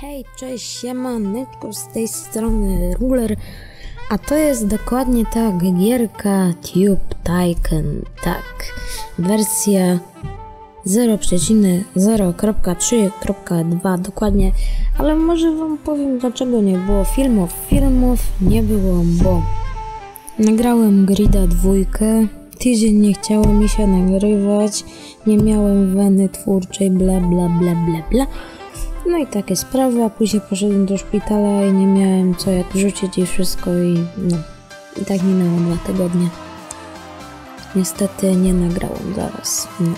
Hej, cześć, siemaneczko, z tej strony Ruler, a to jest dokładnie ta gierka Tube Tycoon, tak, wersja 0.0.3.2 dokładnie, ale może wam powiem dlaczego nie było filmów. Filmów nie było, bo nagrałem Grida dwójkę, tydzień nie chciało mi się nagrywać, nie miałem weny twórczej, bla bla bla bla bla. No i takie sprawy, a później poszedłem do szpitala i nie miałem co jak wrzucić i wszystko i no. I tak minęło dwa tygodnie. Niestety nie nagrałem zaraz. No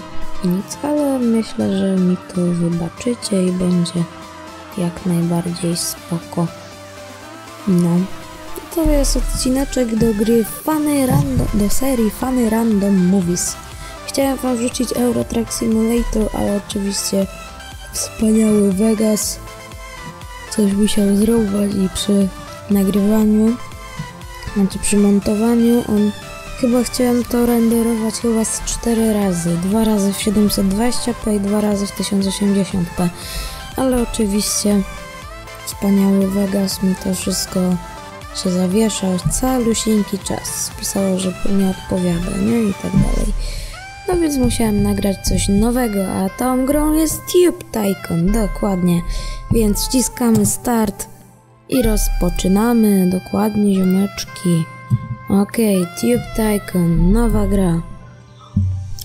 nic, ale myślę, że mi to wybaczycie i będzie jak najbardziej spoko. No. I to jest odcineczek do gry Funny Random, do serii Funny Random Movies. Chciałem wam wrzucić Euro Truck Simulator, ale oczywiście wspaniały Vegas. Coś musiał zrobić i przy nagrywaniu, znaczy przy montowaniu on chyba chciałem to renderować chyba z 4 razy, dwa razy w 720p i dwa razy w 1080p, ale oczywiście wspaniały Vegas mi to wszystko się zawieszał calusieńki czas, pisało, że nie odpowiada, nie? I tak dalej. No więc musiałem nagrać coś nowego, a tą grą jest Tube Tycoon, dokładnie. Więc wciskamy start i rozpoczynamy, dokładnie ziomeczki. Okej, okay, Tube Tycoon, nowa gra.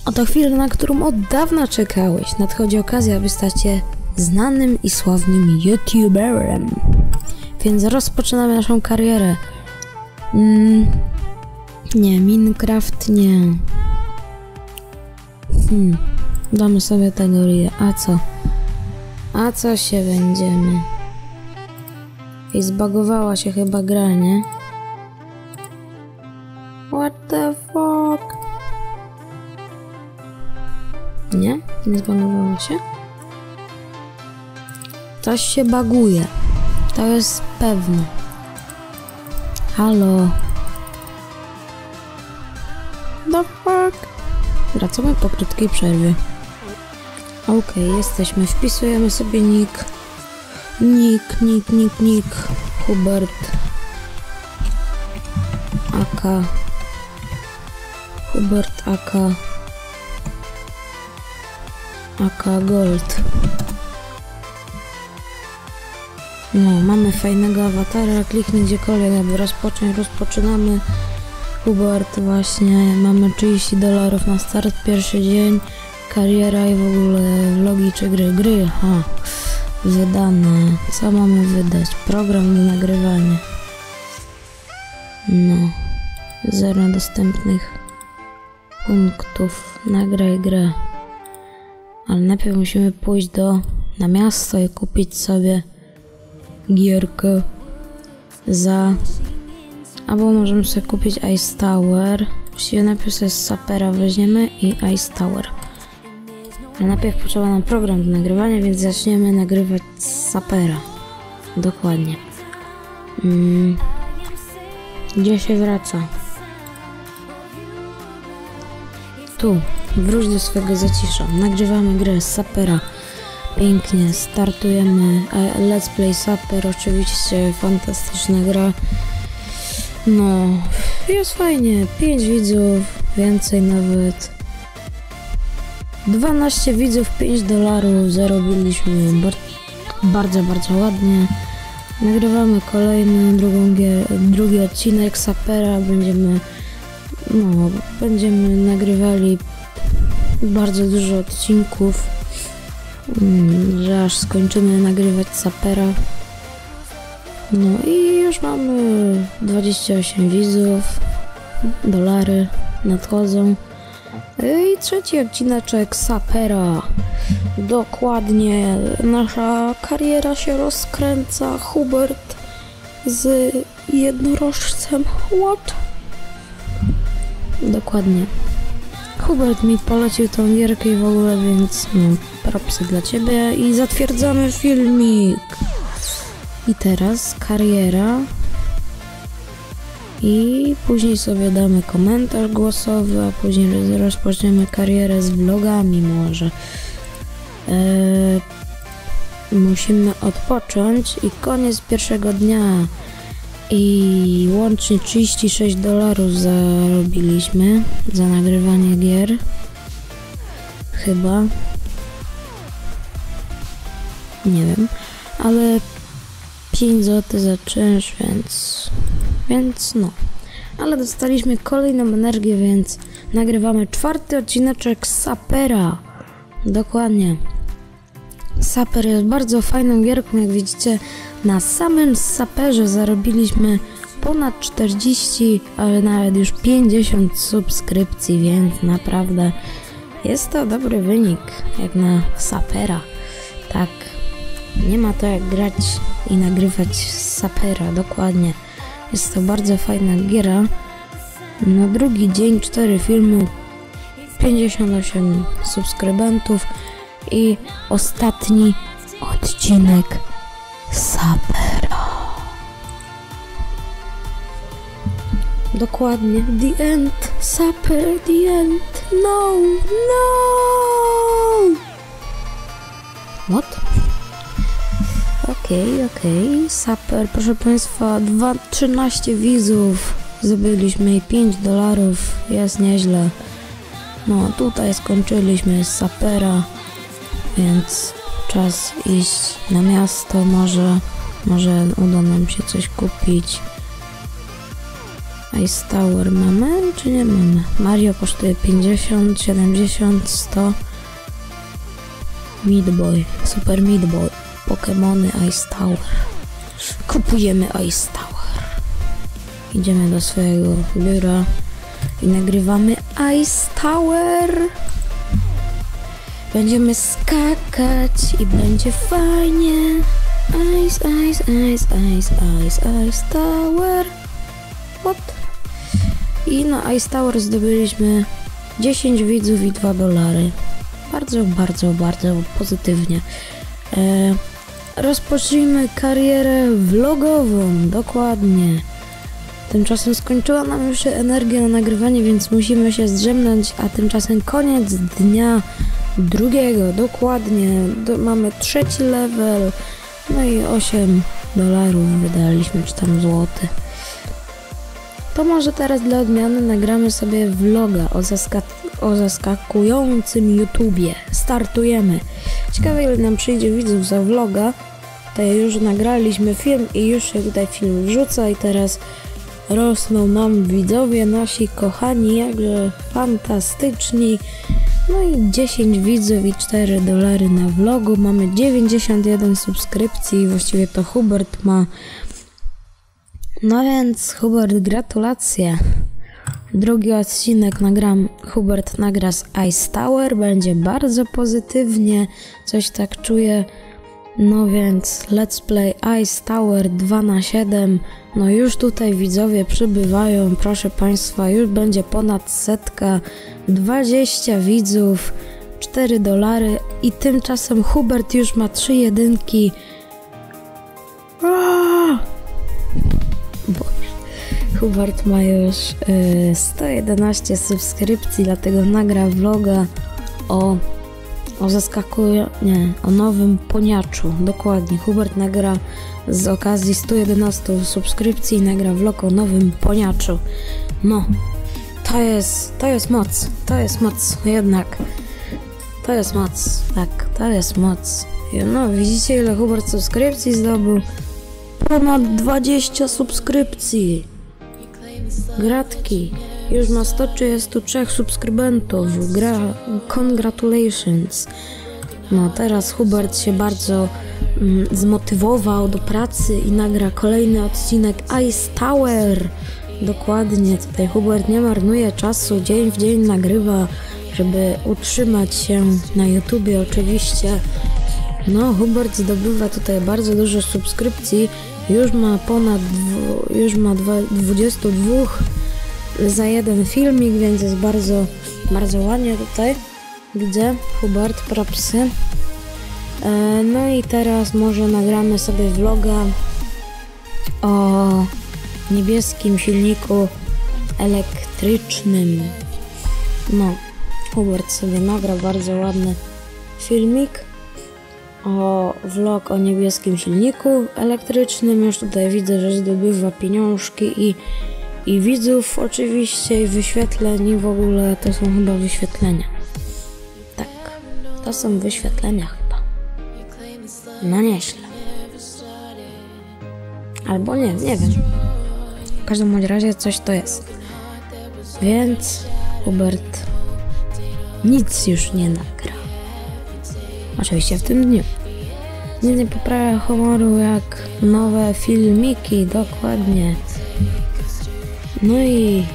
Oto chwilę, na którą od dawna czekałeś. Nadchodzi okazja, aby stać się znanym i sławnym YouTuberem. Więc rozpoczynamy naszą karierę. Mm, nie, Minecraft nie. Hmm, damy sobie tego ryja. A co? A co się będziemy? I zbagowała się chyba gra, nie? What the fuck? Nie? Nie zbagowała się? Coś się baguje. To jest pewne. Halo? Wracamy po krótkiej przerwie. Okay, jesteśmy. Wpisujemy sobie nick. Nick, nick, nick, nick. Hubert. AK. Hubert AK. AK Gold. No, mamy fajnego awatara. Kliknij gdziekolwiek, aby rozpocząć. Rozpoczynamy. Hubert właśnie, mamy 30 dolarów na start, pierwszy dzień, kariera i w ogóle vlogi czy gry, gry, ha, wydane, co mamy wydać, program do nagrywania, no, zero dostępnych punktów, nagraj grę, ale najpierw musimy pójść do, na miasto i kupić sobie gierkę za Albo możemy sobie kupić Ice Tower. Właściwie najpierw sobie Sapera weźmiemy i Ice Tower. A najpierw potrzeba nam program do nagrywania, więc zaczniemy nagrywać Sapera. Dokładnie. Mm. Gdzie się wraca? Tu. Wróć do swego zacisza. Nagrywamy grę Sapera. Pięknie. Startujemy. Let's Play Saper. Oczywiście fantastyczna gra. No, jest fajnie. 5 widzów, więcej nawet. 12 widzów, 5 dolarów zarobiliśmy. Bar bardzo, bardzo ładnie. Nagrywamy kolejny, drugą drugi odcinek Sapera. Będziemy, no, będziemy nagrywali bardzo dużo odcinków, mm, że aż skończymy nagrywać Sapera. No i już mamy 28 widzów, dolary nadchodzą. I trzeci odcineczek Sapera. Dokładnie, nasza kariera się rozkręca. Hubert z jednorożcem. What? Dokładnie. Hubert mi polecił tą gierkę i w ogóle, więc no, propsy dla ciebie i zatwierdzamy filmik. I teraz kariera. I później sobie damy komentarz głosowy, a później rozpoczniemy karierę z vlogami może. Eee, musimy odpocząć i koniec pierwszego dnia. I łącznie 36 dolarów zarobiliśmy za nagrywanie gier. Chyba. Nie wiem, ale 5 zł za czynsz, więc. Więc no. Ale dostaliśmy kolejną energię, więc nagrywamy czwarty odcineczek Sapera. Dokładnie. Saper jest bardzo fajną gierką, jak widzicie. Na samym Saperze zarobiliśmy ponad 40, ale nawet już 50 subskrypcji, więc naprawdę jest to dobry wynik, jak na Sapera. Tak, nie ma to jak grać i nagrywać z Sapera, dokładnie. Jest to bardzo fajna giera. Na drugi dzień 4 filmy, 58 subskrybentów i ostatni odcinek Sapera. Dokładnie, the end, Saper, the end, no, no! What? Okej, okay, okej, okay. Saper, proszę Państwa, 2, 13 widzów, zdobyliśmy i 5 dolarów, jest nieźle. No, tutaj skończyliśmy z Sapera, więc czas iść na miasto, może, może uda nam się coś kupić. Ice Tower mamy, czy nie mamy? Mario kosztuje 50, 70, 100. Meat Boy, Super Meat Boy, Pokémony Ice Tower. Kupujemy Ice Tower. Idziemy do swojego biura i nagrywamy Ice Tower. Będziemy skakać i będzie fajnie. Ice, ice, ice, ice, ice, ice tower. What? I na Ice Tower zdobyliśmy 10 widzów i 2 dolary. Bardzo, bardzo, bardzo pozytywnie. E, rozpocznijmy karierę vlogową, dokładnie. Tymczasem skończyła nam już się energia na nagrywanie, więc musimy się zdrzemnąć, a tymczasem koniec dnia drugiego, dokładnie. Do, mamy trzeci level, no i 8 dolarów wydaliśmy, czy tam złoty. To może teraz dla odmiany nagramy sobie vloga o, o zaskakującym YouTubie. Startujemy. Ciekawe ile nam przyjdzie widzów za vloga. Tutaj już nagraliśmy film i już się tutaj film wrzuca i teraz rosną nam widzowie nasi kochani, jakże fantastyczni. No i 10 widzów i 4 dolary na vlogu. Mamy 91 subskrypcji, właściwie to Hubert ma. No więc Hubert, gratulacje. Drugi odcinek nagram, Hubert nagra z Ice Tower, będzie bardzo pozytywnie, coś tak czuję. No więc Let's Play Ice Tower 2 na 7 No już tutaj widzowie przybywają, proszę Państwa, już będzie ponad setka, 20 widzów, 4 dolary i tymczasem Hubert już ma 3 jedynki. Hubert ma już y, 111 subskrypcji, dlatego nagra vloga o o zaskakuje, nie, o nowym poniaczu, dokładnie. Hubert nagra z okazji 111 subskrypcji, nagra vlog o nowym poniaczu. No, to jest, to jest moc, to jest moc, jednak. To jest moc, tak, to jest moc. No, widzicie ile Hubert subskrypcji zdobył? Ponad 20 subskrypcji. Gratki. Już ma 133 subskrybentów. Gra congratulations. No teraz Hubert się bardzo mm, zmotywował do pracy i nagra kolejny odcinek Ice Tower. Dokładnie, tutaj Hubert nie marnuje czasu, dzień w dzień nagrywa, żeby utrzymać się na YouTubie oczywiście. No, Hubert zdobywa tutaj bardzo dużo subskrypcji, już ma ponad, już ma 22 za jeden filmik, więc jest bardzo, bardzo ładnie tutaj. Widzę, Hubert, propsy. E, no i teraz może nagramy sobie vloga o niebieskim silniku elektrycznym. No, Hubert sobie nagra bardzo ładny filmik. O vlog o niebieskim silniku elektrycznym. Już tutaj widzę, że zdobywa pieniążki i, i widzów oczywiście, i wyświetleń i w ogóle to są chyba wyświetlenia. Tak, to są wyświetlenia chyba. No nieźle. Albo nie, nie wiem. W każdym razie coś to jest. Więc Hubert nic już nie nagra. Oczywiście w tym dniu. Nic nie poprawia humoru jak nowe filmiki, dokładnie. No i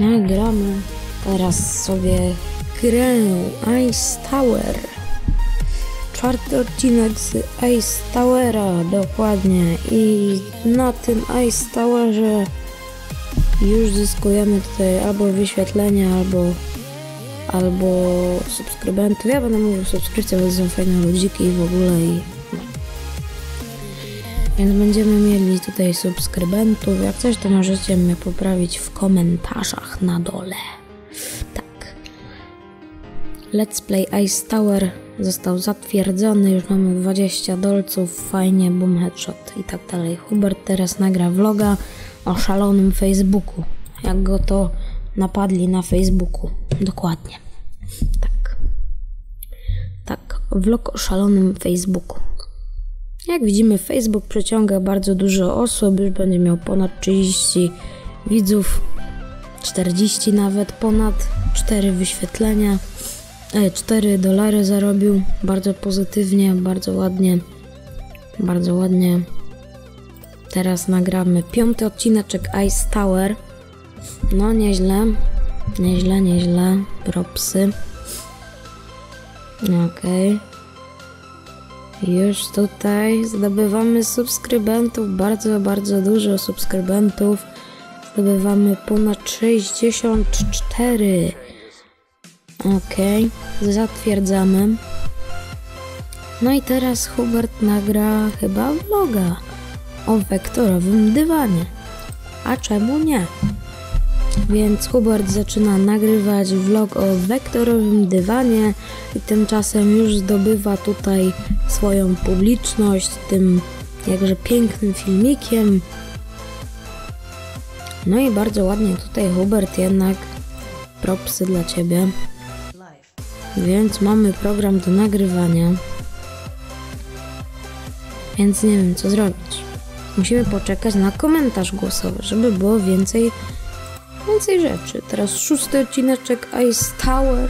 nagramy teraz sobie grę Ice Tower. Czwarty odcinek z Ice Towera, dokładnie. I na tym Ice Towerze już zyskujemy tutaj albo wyświetlenia, albo albo subskrybentów. Ja będę mówił subskrypcja, bo są fajne ludziki i w ogóle i. Więc będziemy mieli tutaj subskrybentów. Jak coś, to możecie mnie poprawić w komentarzach na dole. Tak. Let's Play Ice Tower został zatwierdzony. Już mamy 20 dolców. Fajnie, boom, headshot i tak dalej. Hubert teraz nagra vloga o szalonym Facebooku. Jak go to napadli na Facebooku. Dokładnie. Tak. Tak, vlog o szalonym Facebooku. Jak widzimy, Facebook przyciąga bardzo dużo osób, już będzie miał ponad 30 widzów, 40 nawet, ponad 4 wyświetlenia, 4 e, dolary zarobił, bardzo pozytywnie, bardzo ładnie, bardzo ładnie. Teraz nagramy piąty odcineczek Ice Tower. No nieźle, nieźle, nieźle, propsy. Okej. Okay. Już tutaj zdobywamy subskrybentów, bardzo, bardzo dużo subskrybentów. Zdobywamy ponad 64. Ok, zatwierdzamy. No i teraz Hubert nagra chyba vloga o wektorowym dywanie. A czemu nie? Więc Hubert zaczyna nagrywać vlog o wektorowym dywanie i tymczasem już zdobywa tutaj swoją publiczność tym jakże pięknym filmikiem. No i bardzo ładnie tutaj Hubert jednak propsy dla Ciebie. Więc mamy program do nagrywania. Więc nie wiem co zrobić. Musimy poczekać na komentarz głosowy, żeby było więcej więcej rzeczy. Teraz szósty odcineczek Ice Tower.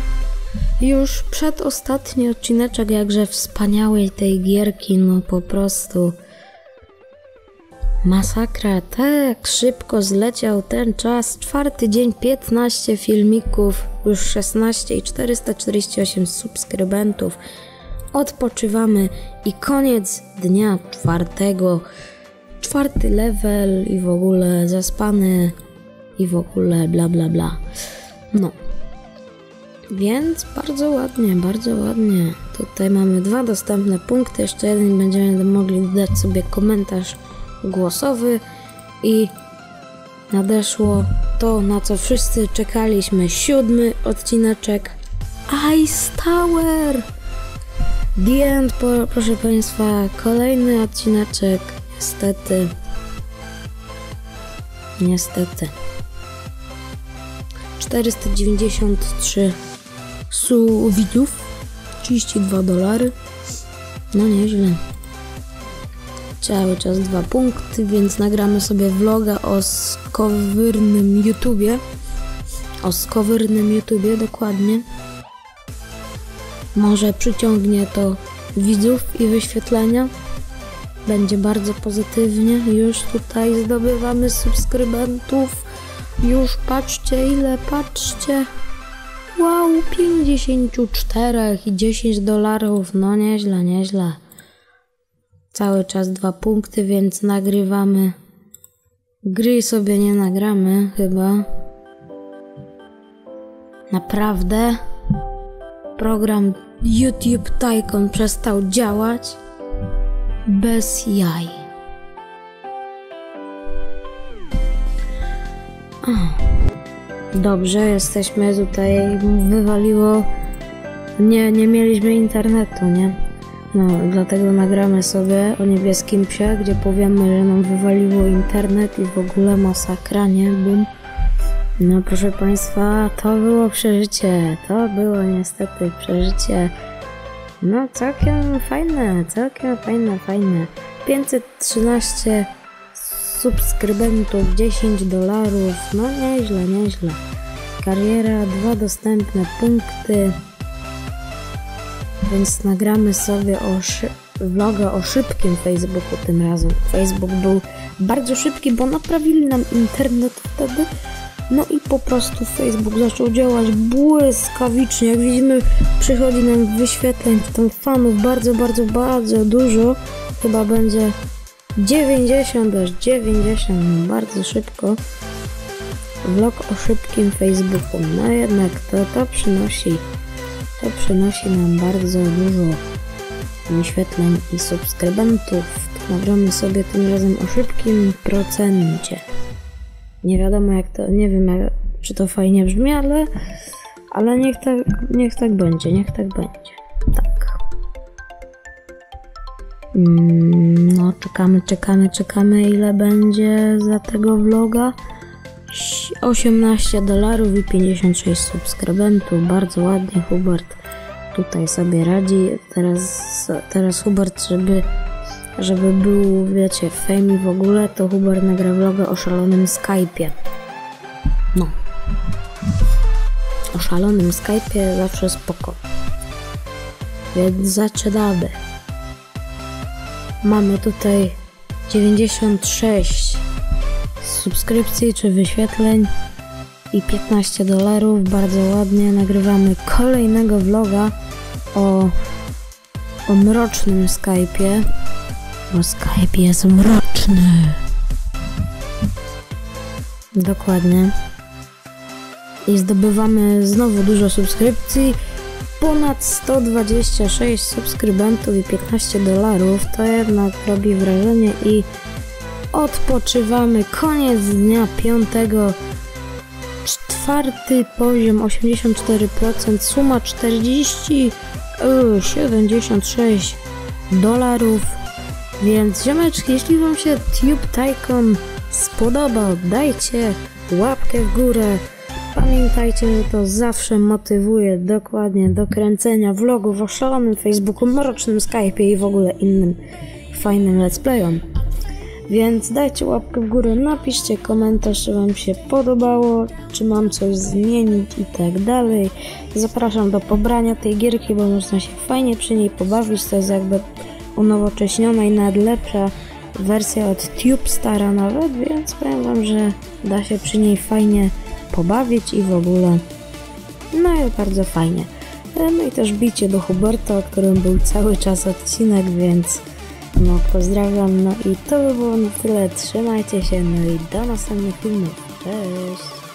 Już przedostatni odcineczek jakże wspaniałej tej gierki, no po prostu masakra, tak szybko zleciał ten czas. Czwarty dzień, 15 filmików, już 16 i 448 subskrybentów. Odpoczywamy i koniec dnia czwartego. Czwarty level i w ogóle zaspany i w ogóle bla bla bla. No. Więc bardzo ładnie, bardzo ładnie. Tutaj mamy dwa dostępne punkty, jeszcze jeden będziemy mogli dodać sobie komentarz głosowy i nadeszło to, na co wszyscy czekaliśmy. Siódmy odcineczek Ice Tower. The end, proszę Państwa, kolejny odcineczek. Niestety. Niestety. 493 su widzów, 32 dolary. No nieźle. Cały czas dwa punkty, więc nagramy sobie vloga o skowyrnym YouTubie. O skowyrnym YouTubie, dokładnie. Może przyciągnie to widzów i wyświetlenia. Będzie bardzo pozytywnie. Już tutaj zdobywamy subskrybentów. Już patrzcie ile, patrzcie. Wow, 54 i 10 dolarów. No nieźle, nieźle. Cały czas dwa punkty, więc nagrywamy. Gry sobie nie nagramy chyba. Naprawdę? Program YouTube Tycoon przestał działać? Bez jaj. Dobrze, jesteśmy tutaj. Wywaliło. Nie, nie mieliśmy internetu, nie? No, dlatego nagramy sobie o niebieskim psie, gdzie powiemy, że nam wywaliło internet i w ogóle masakra, nie? Bum. No proszę Państwa, to było przeżycie. To było niestety przeżycie. No całkiem fajne, całkiem fajne, fajne. 513 subskrybentów, 10 dolarów. No nieźle, nieźle. Kariera, dwa dostępne punkty. Więc nagramy sobie o vloga o szybkim Facebooku tym razem. Facebook był bardzo szybki, bo naprawili nam internet wtedy. No i po prostu Facebook zaczął działać błyskawicznie. Jak widzimy, przychodzi nam wyświetleń, tam fanów bardzo, bardzo, bardzo dużo. Chyba będzie 90 aż 90, no bardzo szybko. Vlog o szybkim Facebooku. No jednak to, to przynosi, to przynosi nam bardzo dużo wyświetleń i subskrybentów. Nagramy sobie tym razem o szybkim procencie. Nie wiadomo jak to, nie wiem jak, czy to fajnie brzmi, ale, ale niech, tak, niech tak będzie, niech tak będzie. No, czekamy, czekamy, czekamy, ile będzie za tego vloga. 18 dolarów i 56 subskrybentów. Bardzo ładnie Hubert tutaj sobie radzi. Teraz, teraz Hubert, żeby, żeby był, wiecie, fame w ogóle, to Hubert nagra vloga o szalonym Skype'ie. No. O szalonym Skype'ie zawsze spoko. Więc zaczynamy. Mamy tutaj 96 subskrypcji czy wyświetleń i 15 dolarów. Bardzo ładnie nagrywamy kolejnego vloga o, o mrocznym Skype'ie. Bo Skype jest mroczny. Dokładnie. I zdobywamy znowu dużo subskrypcji. Ponad 126 subskrybentów i 15 dolarów. To jednak robi wrażenie i odpoczywamy. Koniec dnia piątego. Czwarty poziom 84%, suma 40, yy, 76 dolarów. Więc ziomeczki, jeśli Wam się Tube Tycoon spodobał, dajcie łapkę w górę. Pamiętajcie, że to zawsze motywuje dokładnie do kręcenia vlogów o szalonym Facebooku, mrocznym Skype'ie i w ogóle innym fajnym let's playom. Więc dajcie łapkę w górę, napiszcie komentarz, czy Wam się podobało, czy mam coś zmienić i tak dalej. Zapraszam do pobrania tej gierki, bo można się fajnie przy niej pobawić. To jest jakby unowocześniona i nawet lepsza wersja od TubeStara nawet, więc powiem Wam, że da się przy niej fajnie pobawić i w ogóle. No i bardzo fajnie. No i też bicie do Huberta, o którym był cały czas odcinek, więc no pozdrawiam. No i to by było na tyle. Trzymajcie się, no i do następnych filmów. Cześć!